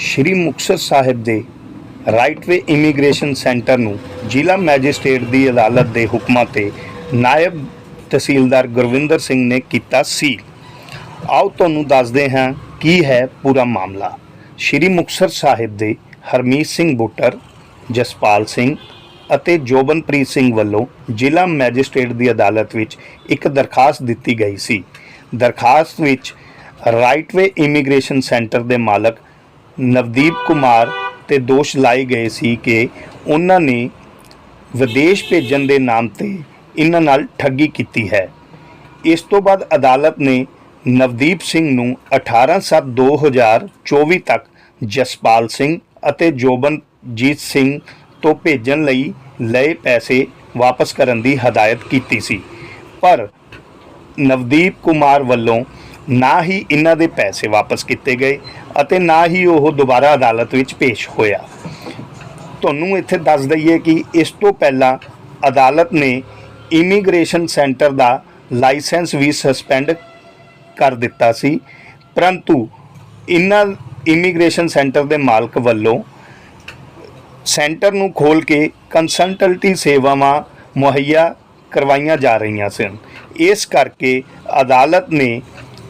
ਸ਼੍ਰੀ ਮੁਕਤਸਰ ਸਾਹਿਬ ਦੇ ਰਾਈਟਵੇ immigration centre ਨੂੰ ਜ਼ਿਲ੍ਹਾ ਮੈਜਿਸਟ੍ਰੇਟ ਦੀ ਅਦਾਲਤ ਦੇ ਹੁਕਮਾਂ ਤੇ ਨਾਇਬ ਤਹਿਸੀਲਦਾਰ ਗੁਰਵਿੰਦਰ ਸਿੰਘ ਨੇ ਕੀਤਾ ਸੀ ਆਓ ਤੁਹਾਨੂੰ ਦੱਸਦੇ ਹਾਂ ਕੀ ਹੈ ਪੂਰਾ ਮਾਮਲਾ। ਸ਼੍ਰੀ ਮੁਕਤਸਰ ਸਾਹਿਬ ਦੇ ਹਰਮੀਤ ਸਿੰਘ ਬੁੱਟਰ, ਜਸਪਾਲ ਸਿੰਘ ਅਤੇ ਜੋਬਨਪ੍ਰੀਤ ਸਿੰਘ ਵੱਲੋਂ ਜ਼ਿਲ੍ਹਾ ਮੈਜਿਸਟ੍ਰੇਟ ਦੀ ਅਦਾਲਤ ਵਿੱਚ ਇੱਕ ਦਰਖਾਸਤ ਦਿੱਤੀ ਗਈ ਸੀ। ਦਰਖਾਸਤ ਵਿੱਚ ਰਾਈਟਵੇ ਇਮੀਗ੍ਰੇਸ਼ਨ ਸੈਂਟਰ ਦੇ ਮਾਲਕ ਨਵਦੀਪ ਕੁਮਾਰ ਤੇ ਦੋਸ਼ ਲਾਏ ਗਏ ਸੀ ਕਿ ਉਹਨਾਂ ਨੇ ਵਿਦੇਸ਼ ਭੇਜਣ ਦੇ ਨਾਮ ਤੇ ਇਹਨਾਂ ਨਾਲ ਠੱਗੀ ਕੀਤੀ ਹੈ। ਇਸ ਤੋਂ ਬਾਅਦ ਅਦਾਲਤ ਨੇ ਨਵਦੀਪ ਸਿੰਘ ਨੂੰ 18/7/2024 ਤੱਕ ਜਸਪਾਲ ਸਿੰਘ ਅਤੇ ਜੋਬਨਜੀਤ ਸਿੰਘ ਤੋਂ ਭੇਜਣ ਲਈ ਲਏ ਪੈਸੇ ਵਾਪਸ ਕਰਨ ਦੀ ਹਦਾਇਤ ਕੀਤੀ ਸੀ। ਪਰ ਨਵਦੀਪ ਕੁਮਾਰ ਵੱਲੋਂ ਨਾ ਹੀ ਇਹਨਾਂ ਦੇ ਪੈਸੇ ਵਾਪਸ ਕੀਤੇ ਗਏ ਅਤੇ ਨਾ ਹੀ ਉਹ ਦੁਬਾਰਾ ਅਦਾਲਤ ਵਿੱਚ ਪੇਸ਼ ਹੋਇਆ। ਤੁਹਾਨੂੰ ਇੱਥੇ ਦੱਸ ਦਈਏ ਕਿ ਇਸ ਤੋਂ ਪਹਿਲਾਂ ਅਦਾਲਤ ਨੇ ਇਮੀਗ੍ਰੇਸ਼ਨ ਸੈਂਟਰ ਦਾ ਲਾਇਸੈਂਸ ਵੀ ਸਸਪੈਂਡ ਕਰ ਦਿੱਤਾ ਸੀ, ਪਰੰਤੂ ਇਹਨਾਂ ਇਮੀਗ੍ਰੇਸ਼ਨ ਸੈਂਟਰ ਦੇ ਮਾਲਕ ਵੱਲੋਂ ਸੈਂਟਰ ਨੂੰ ਖੋਲ ਕੇ ਕੰਸਲਟੈਂਟੀ ਸੇਵਾਵਾਂ ਮੁਹੱਈਆ ਕਰਵਾਈਆਂ ਜਾ ਰਹੀਆਂ ਸਨ। ਇਸ ਕਰਕੇ ਅਦਾਲਤ ਨੇ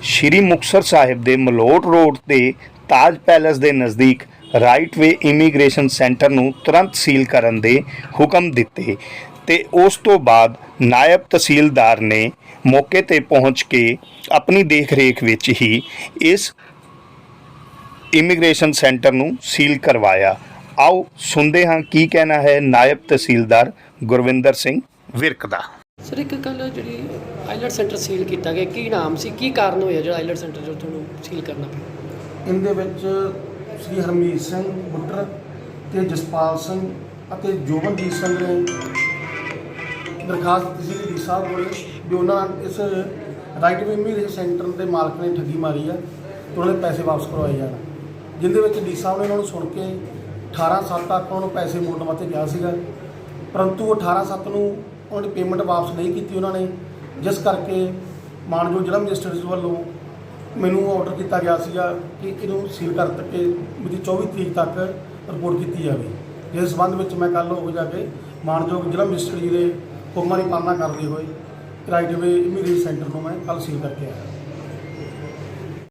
ਸ਼੍ਰੀ ਮੁਕਤਸਰ ਸਾਹਿਬ ਦੇ ਮਲੋਟ ਰੋਡ ਤੇ ਤਾਜ ਪੈਲੇਸ ਦੇ ਨਜ਼ਦੀਕ ਰਾਈਟ ਵੇ ਇਮੀਗ੍ਰੇਸ਼ਨ ਸੈਂਟਰ ਨੂੰ ਤੁਰੰਤ ਸੀਲ ਕਰਨ ਦੇ ਹੁਕਮ ਦਿੱਤੇ ਤੇ ਉਸ ਤੋਂ ਬਾਅਦ ਨਾਇਬ ਤਹਿਸੀਲਦਾਰ ਨੇ ਮੌਕੇ ਤੇ ਪਹੁੰਚ ਕੇ ਆਪਣੀ ਦੇਖ-ਰੇਖ ਵਿੱਚ ਹੀ ਇਸ ਇਮੀਗ੍ਰੇਸ਼ਨ ਸੈਂਟਰ ਨੂੰ ਸੀਲ ਕਰਵਾਇਆ। ਆਓ ਸੁਣਦੇ ਹਾਂ ਕੀ ਕਹਿਣਾ ਹੈ ਨਾਇਬ ਤਹਿਸੀਲਦਾਰ ਗੁਰਵਿੰਦਰ ਸਿੰਘ ਵਿਰਕ ਦਾ। ਸਰ, ਇੱਕ ਕੱਲ ਜਿਹੜੀ ਆਈਲੈਟ ਸੈਂਟਰ ਸੀਲ ਕੀਤਾ ਗਿਆ। ਕੀ ਨਾਮ ਸੀ? ਕੀ ਕਾਰਨ ਹੋਇਆ ਜਿਹੜਾ ਆਈਲੈਟ ਸੈਂਟਰ ਜੋ ਤੁਹਾਨੂੰ ਸੀਲ ਕਰਨਾ ਪਿਆ? ਇਹਦੇ ਵਿੱਚ ਸ੍ਰੀ ਹਰਮੀਤ ਸਿੰਘ ਬੁੱਟਰ ਤੇ ਜਸਪਾਲ ਸਿੰਘ ਅਤੇ ਜੋਬਨਜੀਤ ਸਿੰਘ ਨੇ ਦਰਖਾਸਤ ਦਿੱਤੀ ਸੀ ਡੀ ਸਾਹਿਬ ਕੋਲ ਵੀ ਉਹਨਾਂ ਇਸ ਰਾਈਟ ਵੇ ਸੈਂਟਰ ਦੇ ਮਾਲਕ ਨੇ ਠੱਗੀ ਮਾਰੀ ਆ ਤੇ ਉਹਨਾਂ ਦੇ ਪੈਸੇ ਵਾਪਸ ਕਰਵਾਏ ਜਾਣ। ਜਿੰਦੇ ਵਿੱਚ ਡੀ ਸਾਹਿਬ ਨੇ ਉਹਨਾਂ ਨੂੰ ਸੁਣ ਕੇ 18 ਸੱਤ ਤੱਕ ਉਹਨਾਂ ਨੂੰ ਪੈਸੇ ਮੋੜਨ ਵਾਸਤੇ ਗਿਆ ਸੀਗਾ। ਪਰੰਤੂ 18 ਸੱਤ ਨੂੰ ਉਹਨਾਂ ਦੀ ਪੇਮੈਂਟ ਵਾਪਸ ਨਹੀਂ ਕੀਤੀ ਉਹਨਾਂ ਨੇ। ਜਿਸ ਕਰਕੇ ਮਾਨਯੋਗ ਜ਼ਿਲ੍ਹਾ ਮੈਜਿਸਟਰੇਟ ਵੱਲੋਂ ਮੈਨੂੰ ਆਰਡਰ ਕੀਤਾ ਗਿਆ ਸੀਗਾ ਕਿ ਇਹਨੂੰ ਸੀਲ ਕਰ ਕੇ ਮਿਤੀ 24 ਤਰੀਕ ਤੱਕ ਰਿਪੋਰਟ ਕੀਤੀ ਜਾਵੇ। ਜਿਸ ਸੰਬੰਧ ਵਿੱਚ ਮੈਂ ਕੱਲ ਹੋ ਜਾ ਕੇ ਮਾਨਯੋਗ ਜ਼ਿਲ੍ਹਾ ਮੈਜਿਸਟਰੇਟ ਜੀ ਦੇ ਹੁਕਮਾਂ ਦੀ ਪਾਲਣਾ ਕਰਦੇ ਹੋਏ ਰਾਈਟਵੇ ਇਮੀਗ੍ਰੇਸ਼ਨ ਸੈਂਟਰ ਨੂੰ ਮੈਂ ਕੱਲ ਸੀਲ ਕਰਕੇ ਆਇਆ।